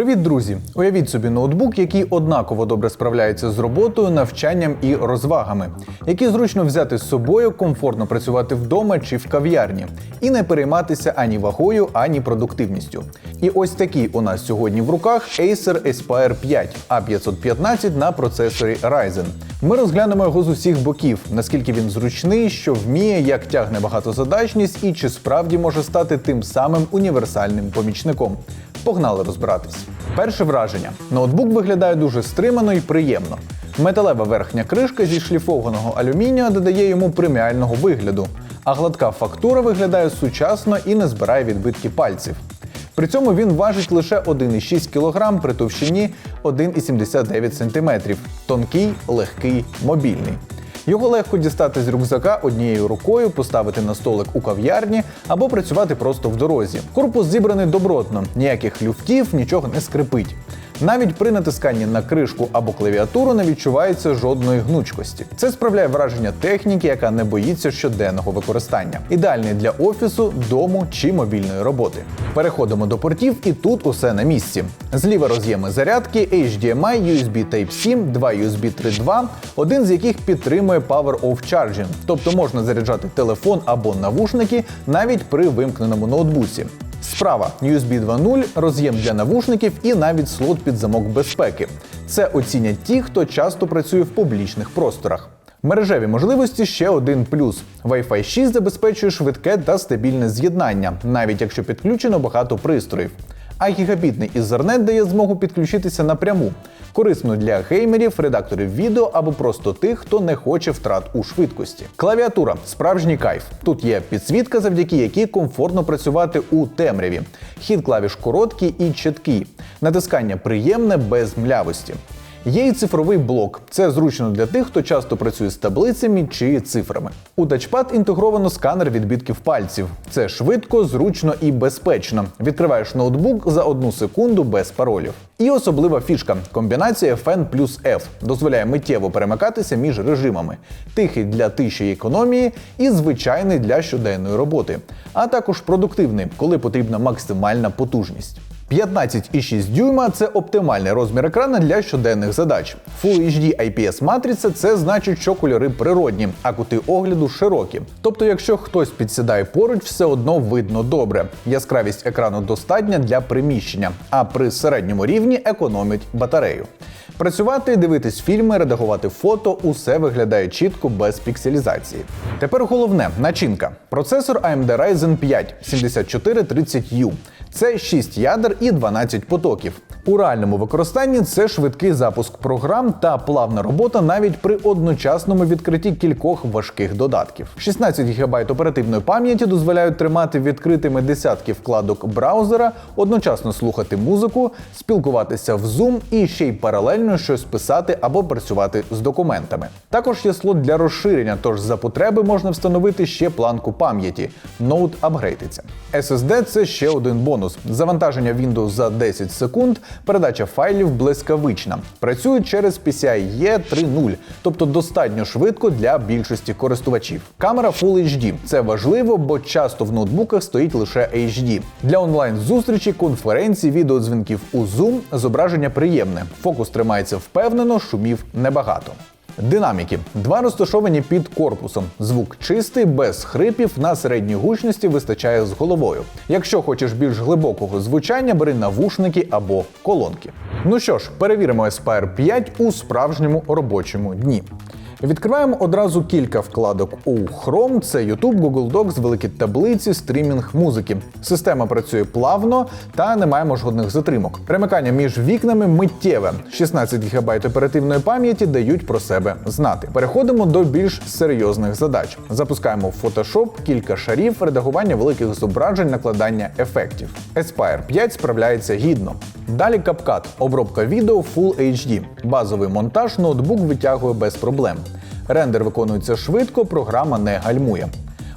Привіт, друзі! Уявіть собі ноутбук, який однаково добре справляється з роботою, навчанням і розвагами, які зручно взяти з собою, комфортно працювати вдома чи в кав'ярні, і не перейматися ані вагою, ані продуктивністю. І ось такий у нас сьогодні в руках Acer Aspire 5 A515 на процесорі Ryzen. Ми розглянемо його з усіх боків, наскільки він зручний, що вміє, як тягне багатозадачність і чи справді може стати тим самим універсальним помічником. Погнали розбиратись. Перше враження: ноутбук виглядає дуже стримано і приємно. Металева верхня кришка зі шліфованого алюмінію додає йому преміального вигляду, а гладка фактура виглядає сучасно і не збирає відбитки пальців. При цьому він важить лише 1,6 кг при товщині 1,79 см. Тонкий, легкий, мобільний. Його легко дістати з рюкзака однією рукою, поставити на столик у кав'ярні або працювати просто в дорозі. Корпус зібраний добротно, ніяких люфтів, нічого не скрипить. Навіть при натисканні на кришку або клавіатуру не відчувається жодної гнучкості. Це справляє враження техніки, яка не боїться щоденного використання. Ідеальний для офісу, дому чи мобільної роботи. Переходимо до портів, і тут усе на місці. Зліва роз'єми зарядки, HDMI, USB Type-C, два USB 3.2, один з яких підтримує Power Off Charging, тобто можна заряджати телефон або навушники навіть при вимкненому ноутбуці. Справа USB 2.0, роз'єм для навушників і навіть слот під замок безпеки. Це оцінять ті, хто часто працює в публічних просторах. Мережеві можливості ще один плюс. Wi-Fi 6 забезпечує швидке та стабільне з'єднання, навіть якщо підключено багато пристроїв. А гігабітний Ethernet дає змогу підключитися напряму. Корисно для геймерів, редакторів відео або просто тих, хто не хоче втрат у швидкості. Клавіатура справжній кайф. Тут є підсвітка, завдяки якій комфортно працювати у темряві. Хід клавіш короткий і чіткий. Натискання приємне без млявості. Є і цифровий блок. Це зручно для тих, хто часто працює з таблицями чи цифрами. У тачпад інтегровано сканер відбитків пальців. Це швидко, зручно і безпечно. Відкриваєш ноутбук за одну секунду без паролів. І особлива фішка комбінація FN плюс F дозволяє миттєво перемикатися між режимами: тихий для тиші і економії і звичайний для щоденної роботи, а також продуктивний, коли потрібна максимальна потужність. 15,6 дюйма це оптимальний розмір екрана для щоденних задач. Full HD IPS матриця це значить, що кольори природні, а кути огляду широкі. Тобто, якщо хтось підсідає поруч, все одно видно добре. Яскравість екрану достатня для приміщення, а при середньому рівні економить батарею. Працювати, дивитись фільми, редагувати фото усе виглядає чітко без пікселізації. Тепер головне начинка. Процесор AMD Ryzen 5 7430U. Це 6 ядер і 12 потоків. У реальному використанні це швидкий запуск програм та плавна робота навіть при одночасному відкритті кількох важких додатків. 16 ГБ оперативної пам'яті дозволяють тримати відкритими десятки вкладок браузера, одночасно слухати музику, спілкуватися в Zoom і ще й паралельно щось писати або працювати з документами. Також є слот для розширення, тож за потреби можна встановити ще планку пам'яті. Ноут апгрейтиться. SSD – це ще один бонус. Завантаження Windows за 10 секунд, передача файлів блискавична. Працюють через PCIe 3.0, тобто достатньо швидко для більшості користувачів. Камера Full HD. Це важливо, бо часто в ноутбуках стоїть лише HD. Для онлайн-зустрічі, конференцій, відеодзвінків у Zoom зображення приємне. Фокус тримається впевнено, шумів небагато. Динаміки два розташовані під корпусом. Звук чистий, без хрипів, на середній гучності вистачає з головою. Якщо хочеш більш глибокого звучання, бери навушники або колонки. Ну що ж, перевіримо Aspire 5 у справжньому робочому дні. Відкриваємо одразу кілька вкладок у Chrome, це YouTube, Google Docs, великі таблиці, стрімінг музики. Система працює плавно та не маємо жодних затримок. Перемикання між вікнами миттєве. 16 ГБ оперативної пам'яті дають про себе знати. Переходимо до більш серйозних задач. Запускаємо Photoshop, кілька шарів, редагування великих зображень, накладання ефектів. Aspire 5 справляється гідно. Далі CapCut – обробка відео Full HD. Базовий монтаж ноутбук витягує без проблем. Рендер виконується швидко, програма не гальмує.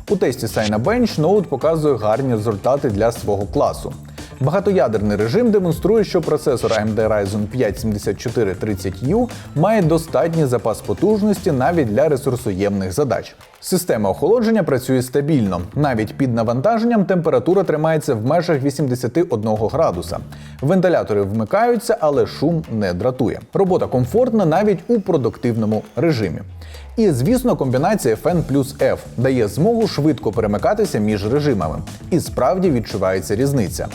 У тесті Cinebench ноут показує гарні результати для свого класу. Багатоядерний режим демонструє, що процесор AMD Ryzen 5 7430U має достатній запас потужності навіть для ресурсоємних задач. Система охолодження працює стабільно. Навіть під навантаженням температура тримається в межах 81 градуса. Вентилятори вмикаються, але шум не дратує. Робота комфортна навіть у продуктивному режимі. І звісно, комбінація Fan плюс F дає змогу швидко перемикатися між режимами. І справді відчувається різниця.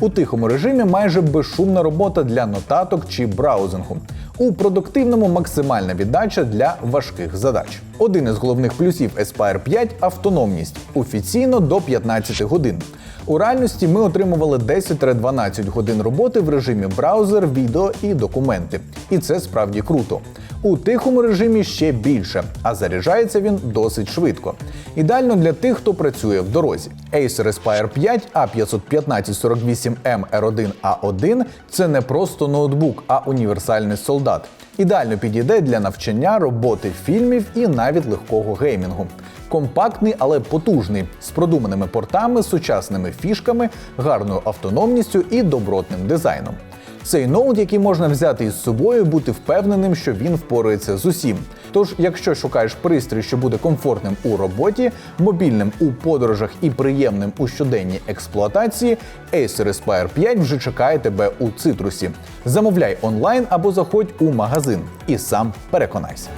У тихому режимі майже безшумна робота для нотаток чи браузингу. У продуктивному максимальна віддача для важких задач. Один із головних плюсів Aspire 5 автономність офіційно до 15 годин. У реальності ми отримували 10-12 годин роботи в режимі браузер, відео і документи. І це справді круто. У тихому режимі ще більше, а заряджається він досить швидко. Ідеально для тих, хто працює в дорозі. Acer Aspire 5 A51548M R1A1 це не просто ноутбук, а універсальний солдат. Ідеально підійде для навчання, роботи фільмів і навіть легкого геймінгу. Компактний, але потужний, з продуманими портами, сучасними фішками, гарною автономністю і добротним дизайном. Цей ноут, який можна взяти із собою, бути впевненим, що він впорається з усім. Тож, якщо шукаєш пристрій, що буде комфортним у роботі, мобільним у подорожах і приємним у щоденній експлуатації, Acer Aspire 5 вже чекає тебе у цитрусі. Замовляй онлайн або заходь у магазин і сам переконайся.